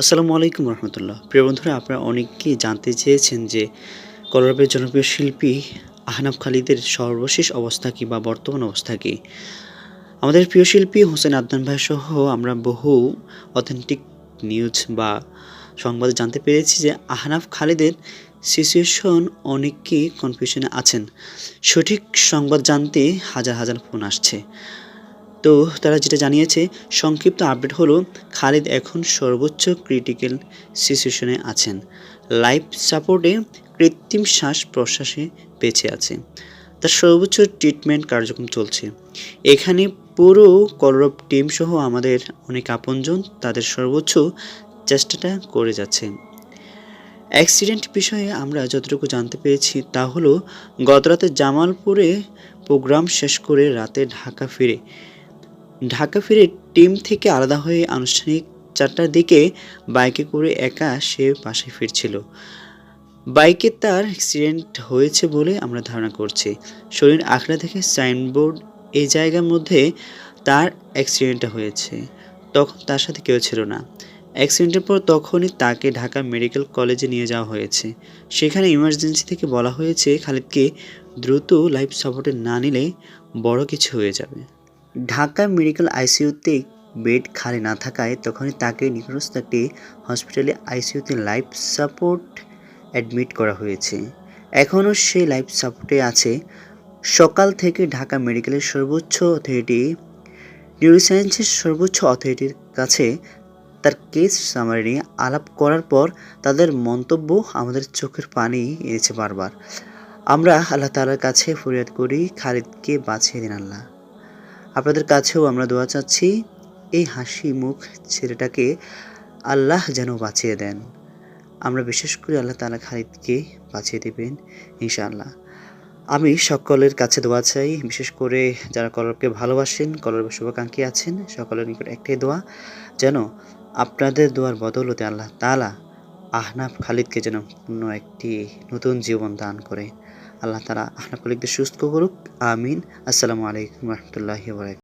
আসসালামু আলাইকুম রহমতুল্লাহ। প্রিয় বন্ধুরা, আপনারা অনেকেই জানতে চেয়েছেন যে কলরবের জনপ্রিয় শিল্পী আহনাব খালিদের সর্বশেষ অবস্থা কী বা বর্তমান অবস্থা কী? আমাদের প্রিয় শিল্পী হোসেন আদনান ভাই সহ আমরা বহু অথেন্টিক নিউজ বা সংবাদ জানতে পেরেছি যে আহনাফ খালিদের সিচুয়েশন অনেকেই কনফিউশনে আছেন। সঠিক সংবাদ জানতে হাজার হাজার ফোন আসছে। তো তারা যেটা জানিয়েছে, সংক্ষিপ্ত আপডেট হলো, খালিদ এখন সর্বোচ্চ ক্রিটিক্যাল সিচুয়েশনে আছেন। লাইফ সাপোর্টে কৃত্রিম শ্বাস প্রশ্বাসে বেঁচে আছে। তার সর্বোচ্চ ট্রিটমেন্ট কার্যক্রম চলছে। এখানে পুরো কলরব টিম সহ আমাদের অনেক আপনজন তাদের সর্বোচ্চ চেষ্টাটা করে যাচ্ছে। অ্যাক্সিডেন্ট বিষয়ে আমরা যতটুকু জানতে পেরেছি তা হলো, গতরাতে জামালপুরে প্রোগ্রাম শেষ করে রাতে ঢাকা ফিরে ঢাকা ফিরে টিম থেকে আলাদা হয়ে আনুষ্ঠানিক চারটার দিকে বাইকে করে একা সে বাসায় ফিরছিল। বাইকে তার অ্যাক্সিডেন্ট হয়েছে বলে আমরা ধারণা করছি। শরীর আখড়া থেকে সাইনবোর্ড এই জায়গার মধ্যে তার অ্যাক্সিডেন্টটা হয়েছে। তখন তার সাথে কেউ ছিল না। অ্যাক্সিডেন্টের পর তখনই তাকে ঢাকা মেডিকেল কলেজে নিয়ে যাওয়া হয়েছে। সেখানে ইমার্জেন্সি থেকে বলা হয়েছে, খালিদকে দ্রুত লাইফ সাপোর্টে না নিলে বড় কিছু হয়ে যাবে। ঢাকা মেডিকেল আইসিইউতে বেড খালি না থাকায় তখনই তাকে নিকটস্থ একটি হসপিটালে আইসিইউতে লাইফ সাপোর্ট অ্যাডমিট করা হয়েছে। এখনও সে লাইফ সাপোর্টে আছে। সকাল থেকে ঢাকা মেডিকেলের সর্বোচ্চ অথরিটি, নিউরোসায়েন্সের সর্বোচ্চ অথরিটির কাছে তার কেস সামারি নিয়ে আলাপ করার পর তাদের মন্তব্য আমাদের চোখের পানি এনেছে বারবার। আমরা আল্লাহ তালার কাছে ফরিয়াদ করি, খালিদকে বাঁচিয়ে দিন আল্লাহ। আপনাদের কাছেও আমরা দোয়া চাচ্ছি, এই হাসি মুখ ছেলেটাকে আল্লাহ যেন বাঁচিয়ে দেন। আমরা বিশেষ করে আল্লাহ তালা খালিদকে বাঁচিয়ে দেবেন, ইনশাআল্লাহ। আমি সকলের কাছে দোয়া চাই, বিশেষ করে যারা কলরবকে ভালোবাসেন কলরবের শুভাকাঙ্ক্ষী আছেন, সকলের নিকট একটাই দোয়া, যেন আপনাদের দোয়ার বদলতে আল্লাহ তালা আহনাফ খালিদকে যেন পূর্ণ একটি নতুন জীবন দান করে আল্লাহ তালা খালিদকে সুস্থ করুক আমিন। আসসালামু আলাইকুম রহমতুল্লাহি